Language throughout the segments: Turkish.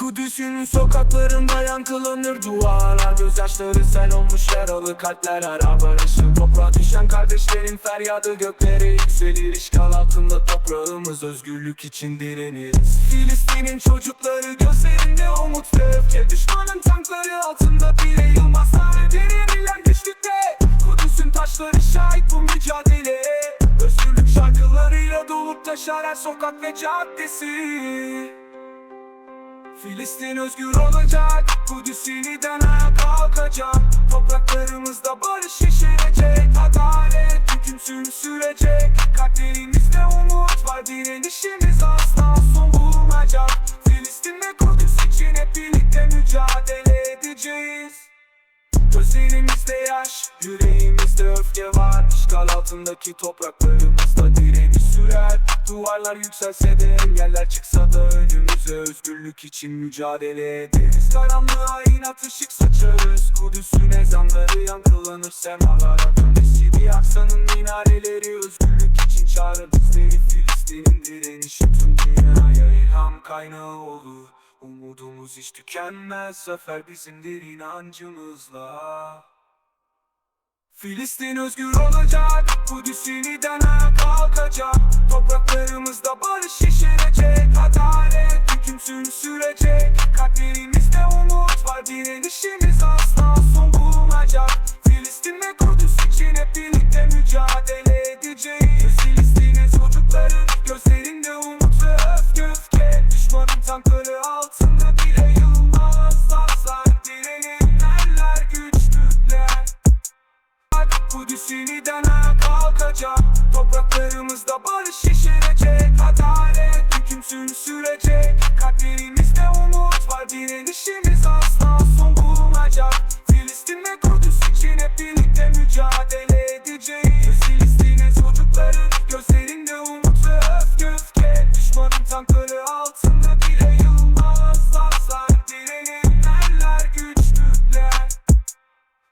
Kudüs'ün sokaklarında yankılanır dualar Gözyaşları sel olmuş yaralı kalpler ara barışı. Toprağa düşen kardeşlerin feryadı göklere yükselir. İşgal altında toprağımız özgürlük için direniriz Filistin'in çocukları gözlerinde umut ve öfke. Düşmanın tankları altında bile yılmazlar Derinirler güçlükte. Kudüs'ün taşları şahit bu mücadeleye Özgürlük şarkılarıyla dolup taşar her sokak ve caddesi Filistin özgür olacak Kudüs yeniden ayağa kalkacak. Topraklarımızda barış yeşerecek Adalet hüküm sürecek Kalplerimizde umut var Direnişimiz asla son bulmayacak. Filistin ve Kudüs için hep birlikte mücadele edeceğiz. Gözlerimizde yaş, yüreğimizde öfke var. İşgal altındaki topraklarımızda direniş sürer. Duvarlar yükselse de engeller çıksa da önümüze Özgürlük için mücadele ederiz. Karanlığa inat ışık saçarız. Kudüs'ün ezanları yankılanır semalara Dönesi bir aksanın minareleri Özgürlük için çağrı bizleri Filistin'in direnişi tüm dünyaya ilham kaynağı olur. Umudumuz hiç tükenmez. Zafer bizimdir inancımızla Filistin özgür olacak Kudüs yeniden kalkacak. Topraklarımızda barış yeşerecek Adalet hüküm sürecek. Kalplerimizde umut var Direnişimiz asla son bulmayacak Filistin ve Kudüs için hep birlikte mücadele edeceğiz. Filistin'in çocukların gözlerinde umut ve öfke öfke. Düşmanın tankları Kalplerimizde umut var Direnişimiz asla son bulmayacak Filistin ve Kudüs için hep birlikte mücadele edeceğiz. Filistin'e çocukların gözlerinde umut ve öfke öfke. Düşmanın tankları altında bile yılmazlar Direnirler güçlükler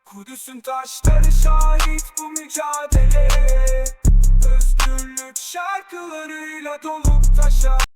Kudüs'ün taşları şahit bu mücadeleye Özgürlük şarkılarıyla dolup taşar